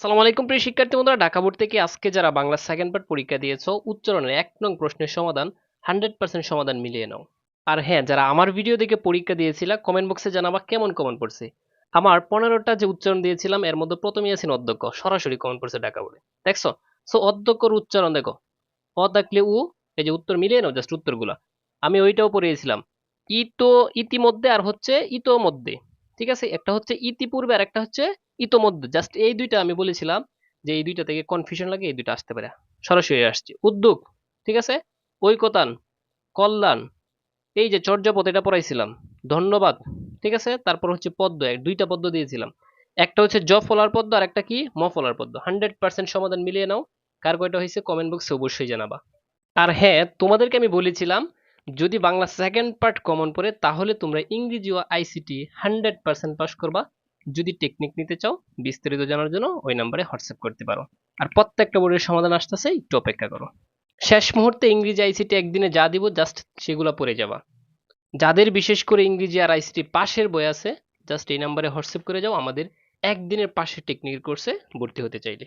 সালাম আলাইকুম প্রিয় শিক্ষার্থী বন্ধুরা, ঢাকা বোর্ড থেকে আজকে যারা বাংলা সেকেন্ড পার্ট পরীক্ষা দিয়েছ, উচ্চারণের এক নং প্রশ্নের সমাধান হান্ড্রেড পার্সেন্ট সমাধান মিলিয়ে নাও। আর হ্যাঁ যারা আমার ভিডিও দেখে পরীক্ষা দিয়েছিল কমেন্ট বক্সে জানাবা কেমন কমেন্ট পড়ছে। আমার পনেরোটা যে উচ্চারণ দিয়েছিলাম, এর মধ্যে প্রথমেই আছেন অধ্যক্ষ, সরাসরি কমেন্ট পড়ছে ঢাকা বোর্ডে। দেখছ? সো অধ্যক্ষর উচ্চারণ দেখো। অ থাকলে উ, এই যে উত্তর মিলিয়ে নাও জাস্ট উত্তরগুলা। আমি ওইটাও পড়িয়েছিলাম। ইতো ইতিমধ্যে আর হচ্ছে ইতো মধ্যে ঠিক আছে? একটা হচ্ছে ইতিপূর্বে আর একটা হচ্ছে ইতোমধ্যে। জাস্ট এই দুইটা আমি বলেছিলাম যে এই দুইটা থেকে কনফিউশন লাগে, এই দুইটা আসতে পারে। সরাসরি আসছে। উদ্যোগ, ঠিক আছে? ঐকতান, কল্যাণ, এই যে চর্যাপদ এটা পড়াইছিলাম। ধন্যবাদ, ঠিক আছে? তারপর হচ্ছে পদ্ম, এক, দুইটা পদ্ম দিয়েছিলাম। একটা হচ্ছে জ ফলার পদ্ম, আর একটা কি? ম ফলার পদ্ম। হান্ড্রেড পার্সেন্ট সমাধান মিলিয়ে নাও। কার কয়টা হয়েছে? কমেন্ট বক্সে অবশ্যই জানাবা। আর হ্যাঁ তোমাদেরকে আমি বলেছিলাম যদি বাংলা সেকেন্ড পার্ট কমন পড়ে, তাহলে তোমরা ইংরেজি ও আইসিটি হান্ড্রেড পার্সেন্ট পাস করবা। যদি টেকনিক নিতে চাও, বিস্তারিত জানার জন্য ওই নাম্বারে হোয়াটসঅ্যাপ করতে পারো। আর প্রত্যেকটা বোর্ডের সমাধান আসতেছে, একটু অপেক্ষা করো। শেষ মুহূর্তে ইংরেজি আইসিটি একদিনে যা দিব জাস্ট সেগুলো পড়ে যাবা। যাদের বিশেষ করে ইংরেজি আর আইসিটি পাশের বই আছে জাস্ট এই নাম্বারে হোয়াটসঅ্যাপ করে যাও, আমাদের একদিনের পাশের টেকনিকের কোর্সে ভর্তি হতে চাইলে।